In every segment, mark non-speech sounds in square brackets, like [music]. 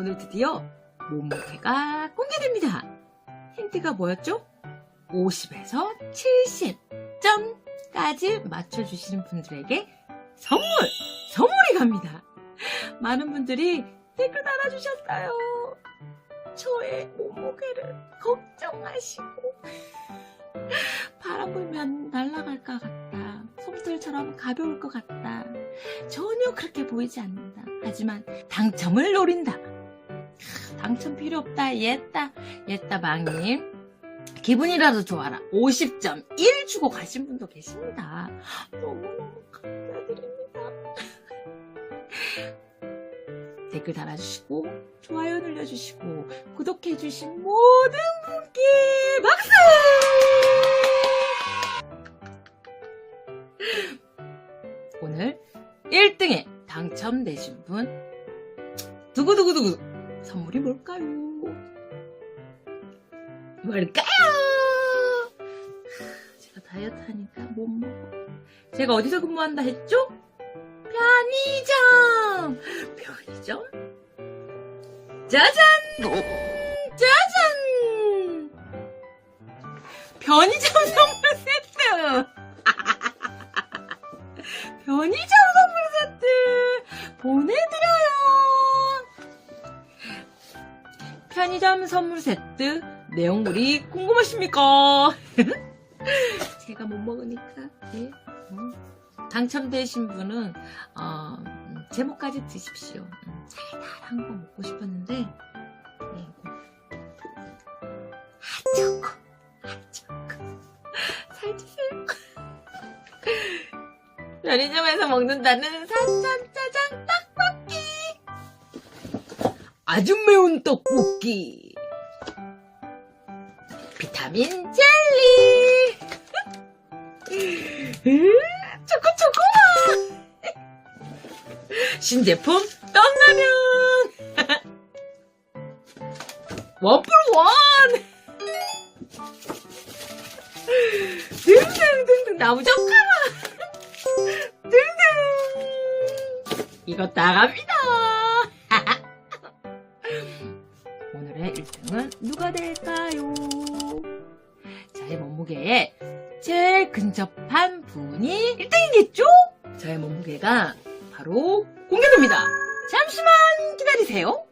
오늘 드디어 몸무게가 공개됩니다. 힌트가 뭐였죠? 50에서 70점까지 맞춰주시는 분들에게 선물! 선물이 갑니다. 많은 분들이 댓글 달아주셨어요. 저의 몸무게를 걱정하시고 바람 불면 날아갈 것 같다. 솜털처럼 가벼울 것 같다. 전혀 그렇게 보이지 않는다. 하지만 당첨을 노린다. 크, 당첨 필요 없다. 옛다. 옛다 망님. 기분이라도 좋아라. 50점 1 주고 가신 분도 계십니다. 너무너무 감사드립니다. [laughs] 댓글 달아주시고, 좋아요 눌러주시고, 구독해주신 모든 분께 박수! 오늘 1등에 당첨되신 분, 두구두구두구, 선물이 뭘까요? 뭘까요? 제가 다이어트 하니까 못 먹어. 제가 어디서 근무한다 했죠? 편의점! 편의점? 짜잔! 짜잔! 편의점 선물 세트! [laughs] 편의점 선물 세트! 보내드 편의점 선물 세트 내용물이 궁금하십니까? [laughs] 제가 못 먹으니까, 예. 음. 당첨되신 분은 어, 음, 제목까지 드십시오. 음, 달달한 거 먹고 싶었는데 네, 핫초코 핫초코 살주세요. 편의점에서 먹는다는 산천 아주 매운 떡볶이. 비타민 젤리. 음, 초코 초코마 신제품 떡라면. [laughs] 원뿔 원. 등등등등 나무젓가락. [laughs] 등등. 이거 나갑니다 1등은 누가 될까요? 저의 몸무게에 제일 근접한 분이 1등이겠죠? 저의 몸무게가 바로 공개됩니다. 잠시만 기다리세요.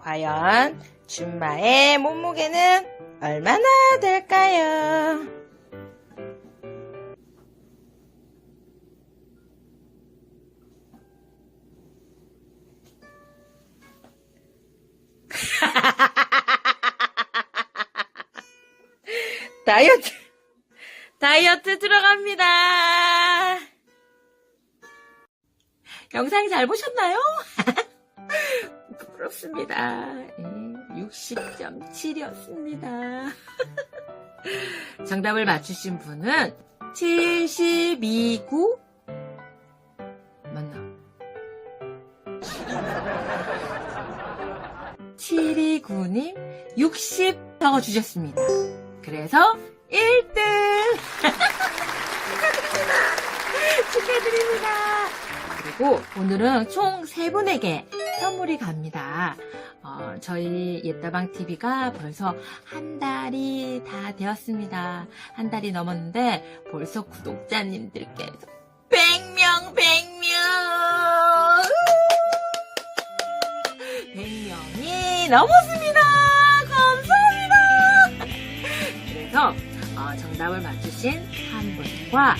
과연 줌마의 몸무게는 얼마나 될까요? 다이어트, [laughs] 다이어트 들어갑니다. 영상 잘 보셨나요? [laughs] 부끄럽습니다. 예, 60.7이었습니다. [laughs] 정답을 맞추신 분은 72구 맞나? 729님 60 적어주셨습니다. 그래서 1등! 축하드립니다. [laughs] 축하드립니다. 그리고 오늘은 총 3분에게 선물이 갑니다. 어, 저희 옛다방 TV가 벌써 한 달이 다 되었습니다. 한 달이 넘었는데 벌써 구독자님들께서 100명, 100명! 100명이 넘었습니다! 정답을 맞추신 한 분과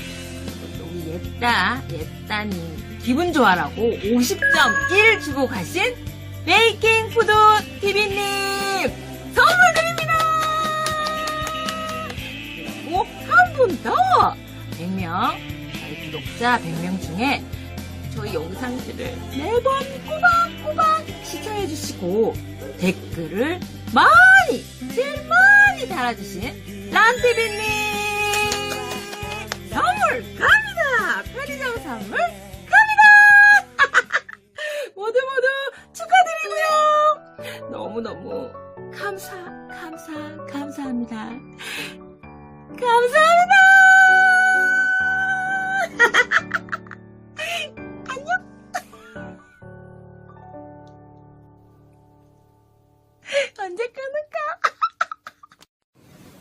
우리 옛다, 옛다님 기분 좋아라고 50.1 주고 가신 베이킹 푸드 TV님 선물 드립니다! 그리고 한 분 더! 100명, 저희 구독자 100명 중에 저희 영상들을 매번 꼬박꼬박 시청해주시고 댓글을 많이, 제일 많이 달아주신 란티비님 선물 갑니다! 편의점 선물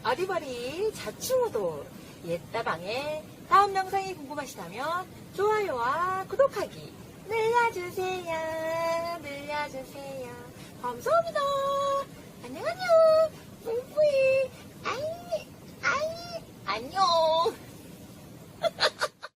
바디바디 자충우도 옛다방에 다음 영상이 궁금하시다면 좋아요와 구독하기 눌러주세요. 눌러주세요. 감사합니다. 안녕 안녕.